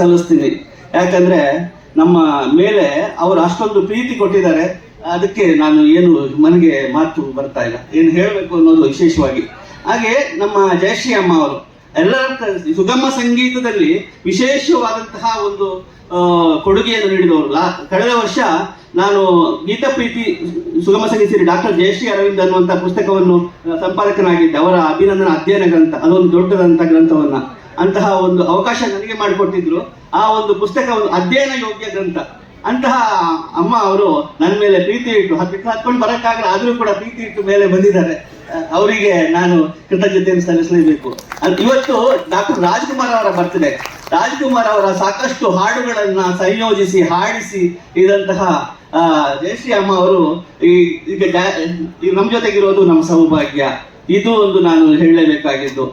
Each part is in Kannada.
ಸಲ್ಲಿಸ್ತೀನಿ ಯಾಕಂದ್ರೆ ನಮ್ಮ ಮೇಲೆ ಅವರು ಅಷ್ಟೊಂದು ಪ್ರೀತಿ ಕೊಟ್ಟಿದ್ದಾರೆ. ಅದಕ್ಕೆ ನಾನು ಏನು ಮನೆಗೆ ಮಾತು ಬರ್ತಾ ಇಲ್ಲ. ಏನು ಹೇಳಬೇಕು ಅನ್ನೋದು ವಿಶೇಷವಾಗಿ. ಹಾಗೆ ನಮ್ಮ ಜಯಶ್ರೀ ಅಮ್ಮ ಅವರು ಎಲ್ಲರ ಸುಗಮ ಸಂಗೀತದಲ್ಲಿ ವಿಶೇಷವಾದಂತಹ ಒಂದು ಕೊಡುಗೆಯನ್ನು ನೀಡಿದವರು. ಲಾ, ಕಳೆದ ವರ್ಷ ನಾನು ಗೀತ ಪ್ರೀತಿ ಸುಗಮ ಸಂಗೀತ ಡಾಕ್ಟರ್ ಜಯಶ್ರೀ ಅರವಿಂದ್ ಅನ್ನುವಂಥ ಪುಸ್ತಕವನ್ನು ಸಂಪಾದಕನಾಗಿದ್ದೆ ಅವರ ಅಭಿನಂದನ ಅಧ್ಯಯನ ಗ್ರಂಥ, ಅದೊಂದು ದೊಡ್ಡದಂತ ಗ್ರಂಥವನ್ನ ಅಂತಹ ಒಂದು ಅವಕಾಶ ನನಗೆ ಮಾಡಿಕೊಟ್ಟಿದ್ರು. ಆ ಒಂದು ಪುಸ್ತಕ ಒಂದು ಅಧ್ಯಯನ ಯೋಗ್ಯ ಗ್ರಂಥ. ಅಂತಹ ಅಮ್ಮ ಅವರು ನನ್ನ ಮೇಲೆ ಪ್ರೀತಿ ಇಟ್ಟು, ಹತ್ತು ಹತ್ಕೊಂಡು ಬರೋಕ್ಕಾಗಲ್ಲ, ಆದರೂ ಕೂಡ ಪ್ರೀತಿ ಇಟ್ಟು ಮೇಲೆ ಬಂದಿದ್ದಾರೆ. ಅವರಿಗೆ ನಾನು ಕೃತಜ್ಞತೆಯನ್ನು ಸಲ್ಲಿಸಲೇಬೇಕು. ಇವತ್ತು ಡಾಕ್ಟರ್ ರಾಜ್ಕುಮಾರ್ ಅವರ ಬರ್ತಿದೆ ರಾಜ್ಕುಮಾರ್ ಅವರ ಸಾಕಷ್ಟು ಹಾಡುಗಳನ್ನ ಸಂಯೋಜಿಸಿ, ಹಾಡಿಸಿ ಇದಂತಹ ಜಯಶ್ರೀ ಅಮ್ಮ ಅವರು ಈಗ ನಮ್ಮ ಜೊತೆಗಿರೋದು ನಮ್ಮ ಸೌಭಾಗ್ಯ. ಇದು ಒಂದು ನಾನು ಹೇಳಲೇಬೇಕಾಗಿದ್ದು.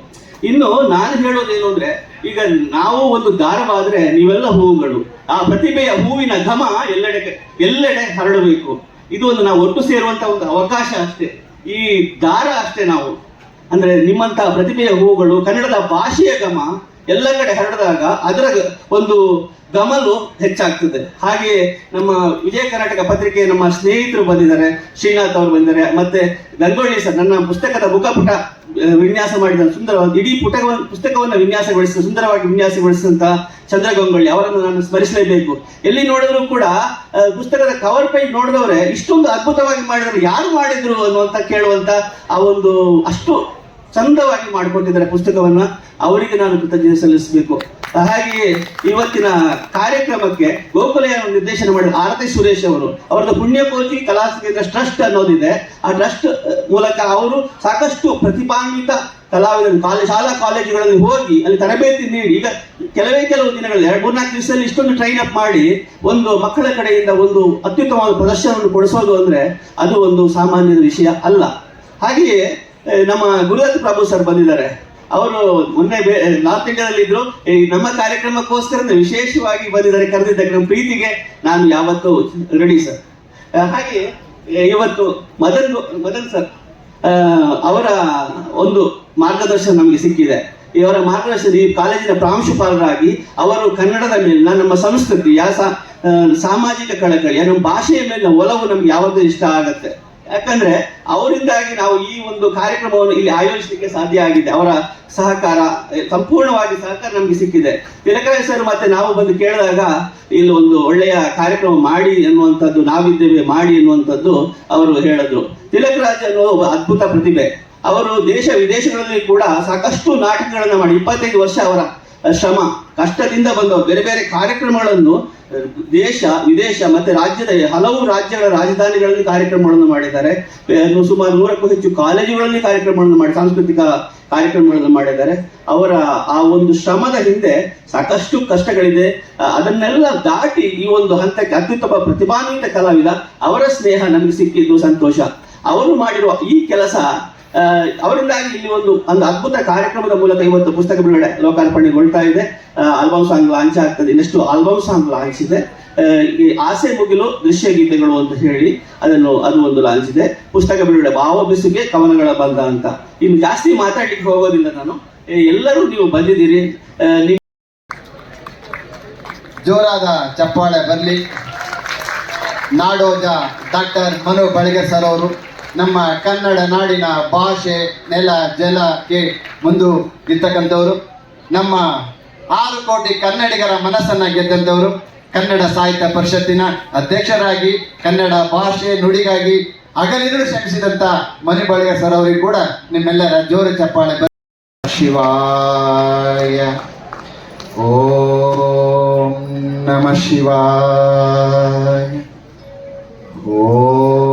ಇನ್ನು ನಾನು ಹೇಳೋದೇನು ಅಂದ್ರೆ, ಈಗ ನಾವು ಒಂದು ದಾರವಾದ್ರೆ ನೀವೆಲ್ಲ ಹೂವುಗಳು. ಆ ಪ್ರತಿಭೆಯ ಹೂವಿನ ಘಮ ಎಲ್ಲೆಡೆ ಎಲ್ಲೆಡೆ ಹರಡಬೇಕು. ಇದು ಒಂದು ನಾವು ಒಟ್ಟು ಸೇರುವಂತ ಒಂದು ಅವಕಾಶ ಅಷ್ಟೇ. ಈ ದಾರ ಅಷ್ಟೇ ನಾವು. ಅಂದ್ರೆ ನಿಮ್ಮಂತಹ ಪ್ರತಿಭೆಯ ಹೂವುಗಳು, ಕನ್ನಡದ ಭಾಷೆಯ ಘಮ ಎಲ್ಲ ಕಡೆ ಹರಡಿದಾಗ ಅದರ ಒಂದು ಗಮಲು ಹೆಚ್ಚಾಗ್ತದೆ. ಹಾಗೆ ನಮ್ಮ ವಿಜಯ ಕರ್ನಾಟಕ ಪತ್ರಿಕೆ ನಮ್ಮ ಸ್ನೇಹಿತರು ಬಂದಿದ್ದಾರೆ, ಶ್ರೀನಾಥ್ ಅವರು ಬಂದಿದ್ದಾರೆ, ಮತ್ತೆ ಗಂಗೊಳ್ಳಿ ಸರ್, ನನ್ನ ಪುಸ್ತಕದ ಮುಖಪುಟ ವಿನ್ಯಾಸ ಮಾಡಿದ ಸುಂದರವಾದ ಇಡೀ ಪುಟವನ್ನು ಪುಸ್ತಕವನ್ನು ವಿನ್ಯಾಸಗೊಳಿಸಿದ, ಸುಂದರವಾಗಿ ವಿನ್ಯಾಸಗೊಳಿಸಿದಂತ ಚಂದ್ರ ಗಂಗೊಳ್ಳಿ ಅವರನ್ನು ನಾನು ಸ್ಮರಿಸಲೇಬೇಕು. ಎಲ್ಲಿ ನೋಡಿದ್ರು ಕೂಡ ಪುಸ್ತಕದ ಕವರ್ ಪೇಜ್ ನೋಡಿದವರೇ ಇಷ್ಟೊಂದು ಅದ್ಭುತವಾಗಿ ಮಾಡಿದ್ರು. ಯಾರು ಮಾಡಿದ್ರು ಅನ್ನುವಂತ ಕೇಳುವಂತ ಆ ಒಂದು ಅಷ್ಟು ಚಂದವಾಗಿ ಮಾಡಿಕೊಟ್ಟಿದ್ದಾರೆ ಪುಸ್ತಕವನ್ನ ಅವರಿಗೆ ನಾನು ಕೃತಜ್ಞತೆ ಸಲ್ಲಿಸಬೇಕು. ಹಾಗೆಯೇ ಇವತ್ತಿನ ಕಾರ್ಯಕ್ರಮಕ್ಕೆ ಗೋಕುಲೆಯ ನಿರ್ದೇಶನ ಮಾಡಿದ ಆರತಿ ಸುರೇಶ್ ಅವರು, ಅವರದ್ದು ಪುಣ್ಯಕೋಟಿ ಕಲಾ ಕೇಂದ್ರ ಟ್ರಸ್ಟ್ ಅನ್ನೋದಿದೆ. ಆ ಟ್ರಸ್ಟ್ ಮೂಲಕ ಅವರು ಸಾಕಷ್ಟು ಪ್ರತಿಭಾನ್ವಿತ ಕಲಾವಿದರು ಕಾಲೇಜ್ ಶಾಲಾ ಕಾಲೇಜುಗಳಲ್ಲಿ ಹೋಗಿ ಅಲ್ಲಿ ತರಬೇತಿ ನೀಡಿ, ಈಗ ಕೆಲವೇ ಕೆಲವು ದಿನಗಳಲ್ಲಿ, ಎರಡು, ಮೂರ್ನಾಲ್ಕು ದಿವಸದಲ್ಲಿ ಇಷ್ಟೊಂದು ಟ್ರೈನ್ ಅಪ್ ಮಾಡಿ ಒಂದು ಮಕ್ಕಳ ಕಡೆಯಿಂದ ಒಂದು ಅತ್ಯುತ್ತಮವಾದ ಪ್ರದರ್ಶನವನ್ನು ಕೊಡಿಸೋದು ಅಂದರೆ ಅದು ಒಂದು ಸಾಮಾನ್ಯ ವಿಷಯ ಅಲ್ಲ. ಹಾಗೆಯೇ ನಮ್ಮ ಗುರುದತ್ ಪ್ರಭು ಸರ್ ಬಂದಿದ್ದಾರೆ. ಅವರು ಮೊನ್ನೆ ನಾರ್ತ್ ಇಂಡಿಯಾದಲ್ಲಿ ಇದ್ರು. ನಮ್ಮ ಕಾರ್ಯಕ್ರಮಕ್ಕೋಸ್ಕರ ವಿಶೇಷವಾಗಿ ಬಂದಿದ್ದಾರೆ ಕರೆದಿದ್ದಕ್ಕೆ ನಮ್ಮ ಪ್ರೀತಿಗೆ ನಾನು ಯಾವತ್ತೂ ರೆಡಿ, ಸರ್. ಹಾಗೆ ಇವತ್ತು ಮದನ್ ಮದನ್ ಸರ್ ಅವರ ಒಂದು ಮಾರ್ಗದರ್ಶನ ನಮಗೆ ಸಿಕ್ಕಿದೆ. ಇವರ ಮಾರ್ಗದರ್ಶನ ಈ ಕಾಲೇಜಿನ ಪ್ರಾಂಶುಪಾಲರಾಗಿ ಅವರು ಕನ್ನಡದ ಮೇಲೆ ನಮ್ಮ ಸಂಸ್ಕೃತಿ ಯಾವ ಸಾಮಾಜಿಕ ಕಳಕಳಿ ನಮ್ಮ ಭಾಷೆಯ ಮೇಲೆ ಒಲವು ನಮ್ಗೆ ಯಾವತ್ತೂ ಇಷ್ಟ ಆಗತ್ತೆ. ಯಾಕಂದ್ರೆ ಅವರಿಂದಾಗಿ ನಾವು ಈ ಒಂದು ಕಾರ್ಯಕ್ರಮವನ್ನು ಇಲ್ಲಿ ಆಯೋಜಿಸಲಿಕ್ಕೆ ಸಾಧ್ಯ ಆಗಿದೆ. ಅವರ ಸಹಕಾರ ಸಂಪೂರ್ಣವಾಗಿ ಸಹಕಾರ ನಮಗೆ ಸಿಕ್ಕಿದೆ. ತಿಲಕರಾಜ್ ಸರ್ ಮತ್ತೆ ನಾವು ಬಂದು ಕೇಳಿದಾಗ, ಇಲ್ಲಿ ಒಂದು ಒಳ್ಳೆಯ ಕಾರ್ಯಕ್ರಮ ಮಾಡಿ ಎನ್ನುವಂಥದ್ದು, ನಾವಿದ್ದೇವೆ ಮಾಡಿ ಎನ್ನುವಂಥದ್ದು ಅವರು ಹೇಳಿದ್ರು. ತಿಲಕರಾಜ್ ಅನ್ನೋ ಅದ್ಭುತ ಪ್ರತಿಭೆ. ಅವರು ದೇಶ ವಿದೇಶಗಳಲ್ಲಿ ಕೂಡ ಸಾಕಷ್ಟು ನಾಟಕಗಳನ್ನು ಮಾಡಿ, ಇಪ್ಪತ್ತೈದು ವರ್ಷ ಅವರ ಶ್ರಮ, ಕಷ್ಟದಿಂದ ಬಂದ ಬೇರೆ ಬೇರೆ ಕಾರ್ಯಕ್ರಮಗಳನ್ನು ದೇಶ, ವಿದೇಶ ಮತ್ತೆ ರಾಜ್ಯದ ಹಲವು ರಾಜ್ಯಗಳ ರಾಜಧಾನಿಗಳಲ್ಲಿ ಕಾರ್ಯಕ್ರಮಗಳನ್ನು ಮಾಡಿದ್ದಾರೆ. ಸುಮಾರು ನೂರಕ್ಕೂ ಹೆಚ್ಚು ಕಾಲೇಜುಗಳಲ್ಲಿ ಕಾರ್ಯಕ್ರಮಗಳನ್ನು ಮಾಡಿ, ಸಾಂಸ್ಕೃತಿಕ ಕಾರ್ಯಕ್ರಮಗಳನ್ನು ಮಾಡಿದ್ದಾರೆ. ಅವರ ಆ ಒಂದು ಶ್ರಮದ ಹಿಂದೆ ಸಾಕಷ್ಟು ಕಷ್ಟಗಳಿದೆ. ಅದನ್ನೆಲ್ಲ ದಾಟಿ ಈ ಒಂದು ಹಂತಕ್ಕೆ ಅತ್ಯುತ್ತಮ ಪ್ರತಿಭಾನ್ವಿತ ಕಲಾವಿದ, ಅವರ ಸ್ನೇಹ ನಮಗೆ ಸಿಕ್ಕಿದ್ದು ಸಂತೋಷ. ಅವರು ಮಾಡಿರುವ ಈ ಕೆಲಸ ಅವರಿಂದಾಗಿ ಇಲ್ಲಿ ಒಂದು ಒಂದು ಅದ್ಭುತ ಕಾರ್ಯಕ್ರಮದ ಮೂಲಕ ಇವತ್ತು ಪುಸ್ತಕ ಬಿಡುಗಡೆ ಲೋಕಾರ್ಪಣೆಗೊಳ್ತಾ ಇದೆ. ಆಲ್ಬಮ್ ಸಾಂಗ್ ಲಾಂಚ್ ಆಗ್ತದೆ. ಇನ್ನಷ್ಟು ಆಲ್ಬಮ್ ಸಾಂಗ್ ಲಾಂಚ್ ಇದೆ. ಈ ಆಸೆ ಮುಗಿಲು ದೃಶ್ಯ ಗೀತೆಗಳು ಅಂತ ಹೇಳಿ ಅದನ್ನು ಅದು ಒಂದು ಲಾಂಚ್ ಇದೆ. ಪುಸ್ತಕ ಬಿಡುಗಡೆ ಭಾವ ಬಿಸುಗೆ ಕವನಗಳ ಬಂದ ಅಂತ. ಇನ್ನು ಜಾಸ್ತಿ ಮಾತಾಡ್ಲಿಕ್ಕೆ ಹೋಗೋದಿಲ್ಲ ನಾನು. ಎಲ್ಲರೂ ನೀವು ಬಂದಿದ್ದೀರಿ. ಜೋರಾದ ಚಪ್ಪಾಳೆ ಬರಲಿ. ನಾಡೋಜ ಡಾಕ್ಟರ್ ಮನು ಬಳಿಗೆ ಸರ್ ಅವರು. ನಮ್ಮ ಕನ್ನಡ ನಾಡಿನ ಭಾಷೆ, ನೆಲ ಜಲಕ್ಕೆ ಮುಂದು ಇರ್ತಕ್ಕಂಥವ್ರು ನಮ್ಮ ಆರು ಕೋಟಿ ಕನ್ನಡಿಗರ ಮನಸ್ಸನ್ನ ಗೆದ್ದಂಥವರು. ಕನ್ನಡ ಸಾಹಿತ್ಯ ಪರಿಷತ್ತಿನ ಅಧ್ಯಕ್ಷರಾಗಿ, ಕನ್ನಡ ಭಾಷೆ ನುಡಿಗಾಗಿ ಅಗಲಿರು ಶ್ರಮಿಸಿದಂಥ ಮನಿಬಳಿಯ ಸರ್ ಅವರಿಗೆ ಕೂಡ ನಿಮ್ಮೆಲ್ಲರ ಜೋರು ಚಪ್ಪಾಳೆ. ಶಿವಾಯ. ಓಂ ನಮ ಶಿವಾಯ. ಓಂ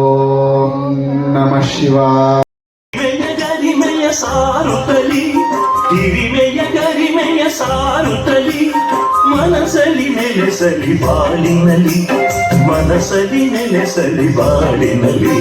ನಮ ಶಿವಾಯ ಹಿರಿಮೆಯ ಗರಿಮೆಯ ಸಾರುತ್ತಲಿ ಹಿರಿಮೆಯ ಗರಿಮೆಯ ಸಾರುತ್ತಲಿ ಮನಸಲಿ ನೆಲೆಸಲಿ ಬಾಳಿನಲ್ಲಿ ಮನಸಲಿ ನೆಲೆಸಲಿ ಬಾಳಿನಲಿ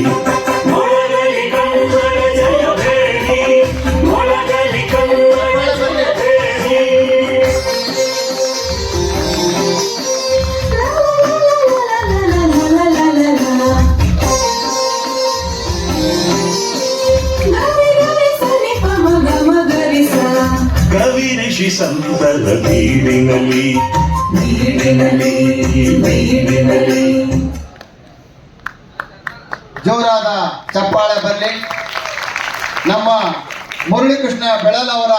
ಕವಿ ಋಷಿ ಸಂತರ ಬೀಡಿನಲ್ಲಿ. ಬೀಡಿನಲ್ಲಿ ಬೀಡಿನಲ್ಲಿ. ಜೋರಾದ ಚಪ್ಪಾಳೆ ಬರಲಿ. ನಮ್ಮ ಮುರಳಿಕೃಷ್ಣ ಬೆಳಲವರ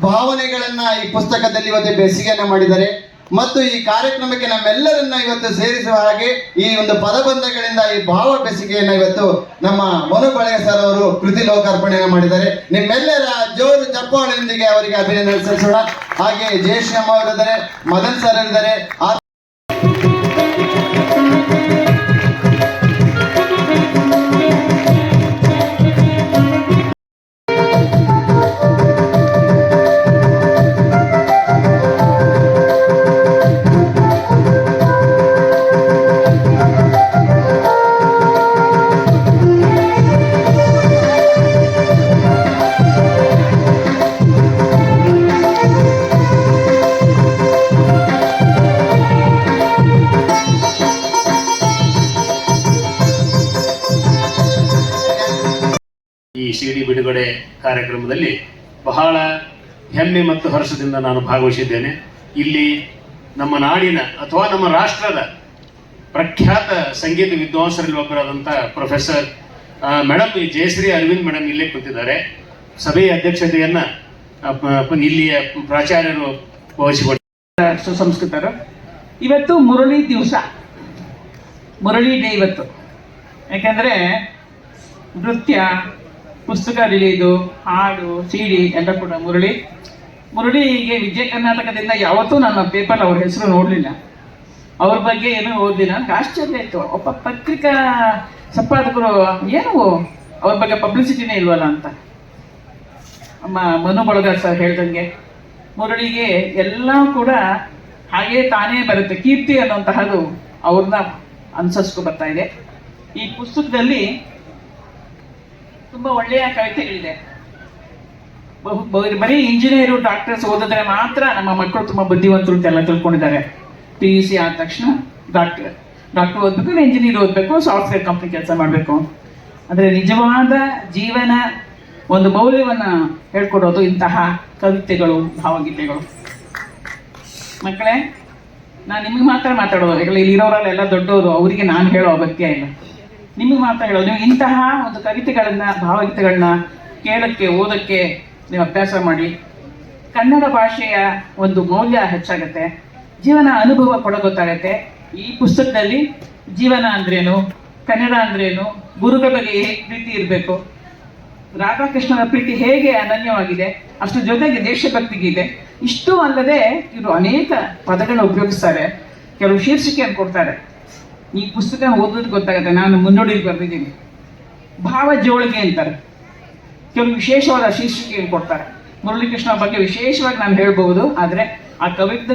ಭಾವನೆಗಳನ್ನ ಈ ಪುಸ್ತಕದಲ್ಲಿ ಇವತ್ತು ಬೇಸಿಗೆಯನ್ನು ಮಾಡಿದ್ದಾರೆ. ಮತ್ತು ಈ ಕಾರ್ಯಕ್ರಮಕ್ಕೆ ನಮ್ಮೆಲ್ಲರನ್ನ ಇವತ್ತು ಸೇರಿಸುವ ಹಾಗೆ ಈ ಒಂದು ಪದಬಂಧಗಳಿಂದ ಈ ಭಾವ ಬೆಸಿಗೆಯನ್ನು ಇವತ್ತು ನಮ್ಮ ಮನು ಸರ್ ಅವರು ಕೃತಿ ಲೋಕಾರ್ಪಣೆಯನ್ನು ಮಾಡಿದ್ದಾರೆ. ನಿಮ್ಮೆಲ್ಲರ ಜೋರು ಚಪ್ಪಾಳೆಯೊಂದಿಗೆ ಅವರಿಗೆ ಅಭಿನಂದನೆ ಸಲ್ಲಿಸೋಣ. ಹಾಗೆ ಜಯಶ್ರೀಮ್ಮ ಅವರಿದ್ದಾರೆ, ಮದನ್ ಸರ್ ಇದ್ದಾರೆ ಈ ಸಿಡಿ ಬಿಡುಗಡೆ ಕಾರ್ಯಕ್ರಮದಲ್ಲಿ ಬಹಳ ಹೆಮ್ಮೆ ಮತ್ತು ಹರ್ಷದಿಂದ ನಾನು ಭಾಗವಹಿಸಿದ್ದೇನೆ. ಇಲ್ಲಿ ನಮ್ಮ ನಾಡಿನ ಅಥವಾ ನಮ್ಮ ರಾಷ್ಟ್ರದ ಪ್ರಖ್ಯಾತ ಸಂಗೀತ ವಿದ್ವಾಂಸರಲ್ಲಿ ಒಬ್ಬರಾದಂಥ professor madam Jayashree Aravind madam ಇಲ್ಲೇ ಕೂತಿದ್ದಾರೆ. ಸಭೆಯ ಅಧ್ಯಕ್ಷತೆಯನ್ನು ಇಲ್ಲಿಯ ಪ್ರಾಚಾರ್ಯರು ವಹಿಸಿಕೊಟ್ಟ ಸುಸಂಸ್ಕೃತರು, ಇವತ್ತು ಮುರಳಿ ದಿವಸ. ಮುರಳಿ ಡೇ ಇವತ್ತು. ಯಾಕೆಂದರೆ ನೃತ್ಯ ಪುಸ್ತಕ ರಿಲೀದು ಹಾಡು ಸಿಡಿ ಎಲ್ಲ ಕೂಡ. ಮುರಳಿ ಮುರಳಿಗೆ ವಿಜಯ ಕರ್ನಾಟಕದಿಂದ ಯಾವತ್ತೂ ನನ್ನ ಪೇಪರ್ ಅವ್ರ ಹೆಸರು ನೋಡಲಿಲ್ಲ. ಅವ್ರ ಬಗ್ಗೆ ಏನೂ ಓದಿಲ್ಲ ನನಗೆ ಆಶ್ಚರ್ಯ ಆಯಿತು. ಒಬ್ಬ ಪತ್ರಿಕಾ ಸಂಪಾದಕರು, ಏನು ಅವ್ರ ಬಗ್ಗೆ ಪಬ್ಲಿಸಿಟಿನೇ ಇಲ್ವಲ್ಲ ಅಂತ. ನಮ್ಮ ಮನು ಬಳಗ ಸರ್ ಹೇಳ್ದಂಗೆ, ಮುರಳಿಗೆ ಎಲ್ಲ ಕೂಡ ಹಾಗೆ ತಾನೇ ಬರುತ್ತೆ. ಕೀರ್ತಿ ಅನ್ನುವಂತಹದ್ದು ಅವ್ರನ್ನ ಅನುಸರಿಸ್ಕೊ ಬರ್ತಾ ಇದೆ. ಈ ಪುಸ್ತಕದಲ್ಲಿ ತುಂಬ ಒಳ್ಳೆಯ ಕವಿತೆಗಳಿದೆ. ಬರೀ ಇಂಜಿನಿಯರು ಡಾಕ್ಟರ್ಸ್ ಓದಿದ್ರೆ ಮಾತ್ರ ನಮ್ಮ ಮಕ್ಕಳು ತುಂಬ ಬುದ್ಧಿವಂತರು ಅಂತೆಲ್ಲ ತಿಳ್ಕೊಂಡಿದ್ದಾರೆ. ಪಿ ಯು ಸಿ ಆದ ತಕ್ಷಣ ಡಾಕ್ಟರ್ ಡಾಕ್ಟರ್ ಓದಬೇಕು ಇಂಜಿನಿಯರ್ ಓದಬೇಕು ಸಾಫ್ಟ್ವೇರ್ ಕಂಪ್ನಿ ಕೆಲಸ ಮಾಡಬೇಕು. ಅಂದರೆ ನಿಜವಾದ ಜೀವನ ಒಂದು ಮೌಲ್ಯವನ್ನು ಹೇಳ್ಕೊಡೋದು ಇಂತಹ ಕವಿತೆಗಳು, ಭಾವಗೀತೆಗಳು. ಮಕ್ಕಳೇ, ನಾನು ನಿಮಗೆ ಮಾತ್ರ ಮಾತಾಡೋದು. ಇಲ್ಲಿ ಇರೋರೆಲ್ಲ ದೊಡ್ಡವರು, ಅವರಿಗೆ ನಾನು ಹೇಳೋ ಅಗತ್ಯ ಇಲ್ಲ. ನಿಮಗೆ ಮಾತ್ರ ಹೇಳೋದು. ನೀವು ಇಂತಹ ಒಂದು ಕವಿತೆಗಳನ್ನ, ಭಾವಗೀತೆಗಳನ್ನ ಕೇಳಕ್ಕೆ, ಓದಕ್ಕೆ ನೀವು ಅಭ್ಯಾಸ ಮಾಡಿ, ಕನ್ನಡ ಭಾಷೆಯ ಒಂದು ಮೌಲ್ಯ ಹೆಚ್ಚಾಗತ್ತೆ. ಜೀವನ ಅನುಭವ ಕೂಡ ಗೊತ್ತಾಗತ್ತೆ ಈ ಪುಸ್ತಕದಲ್ಲಿ ಜೀವನ ಅಂದ್ರೇನು, ಕನ್ನಡ ಅಂದ್ರೇನು, ಗುರುಗಳ ಬಗ್ಗೆ ಹೇಗೆ ಪ್ರೀತಿ ಇರಬೇಕು, ರಾಧಾಕೃಷ್ಣನ ಪ್ರೀತಿ ಹೇಗೆ ಅನನ್ಯವಾಗಿದೆ ಅಷ್ಟು ಜೊತೆಗೆ ದೇಶಭಕ್ತಿಗಿದೆ ಇಷ್ಟು ಅಲ್ಲದೆ ಇವರು ಅನೇಕ ಪದಗಳನ್ನ ಉಪಯೋಗಿಸ್ತಾರೆ. ಕೆಲವು ಶೀರ್ಷಿಕೆಯನ್ನು ಕೊಡ್ತಾರೆ. ಈ ಪುಸ್ತಕ ಓದೋದು ಗೊತ್ತಾಗುತ್ತೆ. ನಾನು ಮುನ್ನೋಡಿಗೆ ಬರೆದಿದ್ದೀನಿ. ಭಾವ ಜೋಳಿಗೆ ಅಂತಾರೆ. ಕೆಲವು ವಿಶೇಷವಾದ ಶೀರ್ಷಿಕೆ ಕೊಡ್ತಾರೆ. ಮುರಳೀಕೃಷ್ಣ ಬಗ್ಗೆ ವಿಶೇಷವಾಗಿ ನಾನು ಹೇಳ್ಬಹುದು, ಆದರೆ ಆ ಕವಿತೆ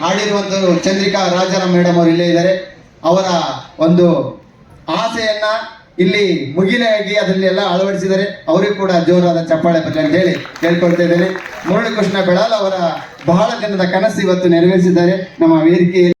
ಹಾಡಿರುವಂತಹ ಚಂದ್ರಿಕಾ ರಾಜಾರ ಮೇಡಮ್ ಅವರು ಇಲ್ಲೇ ಇದ್ದಾರೆ. ಅವರ ಒಂದು ಆಸೆಯನ್ನ ಇಲ್ಲಿ ಮುಗಿಲೆಯಾಗಿ ಅದರಲ್ಲಿ ಎಲ್ಲ ಅಳವಡಿಸಿದ್ದಾರೆ. ಅವರಿಗೂ ಕೂಡ ಜೋರಾದ ಚಪ್ಪಾಳೆ ಬರಲಿ ಅಂತ ಹೇಳಿ ಕೇಳ್ಕೊಳ್ತಾ ಇದ್ದೇನೆ. ಮುರಳಿಕೃಷ್ಣ ಬೆಳಾಲ್ ಅವರ ಬಹಳ ದಿನದ ಕನಸು ಇವತ್ತು ನೆರವೇರಿಸಿದ್ದಾರೆ. ನಮ್ಮ ವೇದಿಕೆಯಲ್ಲಿ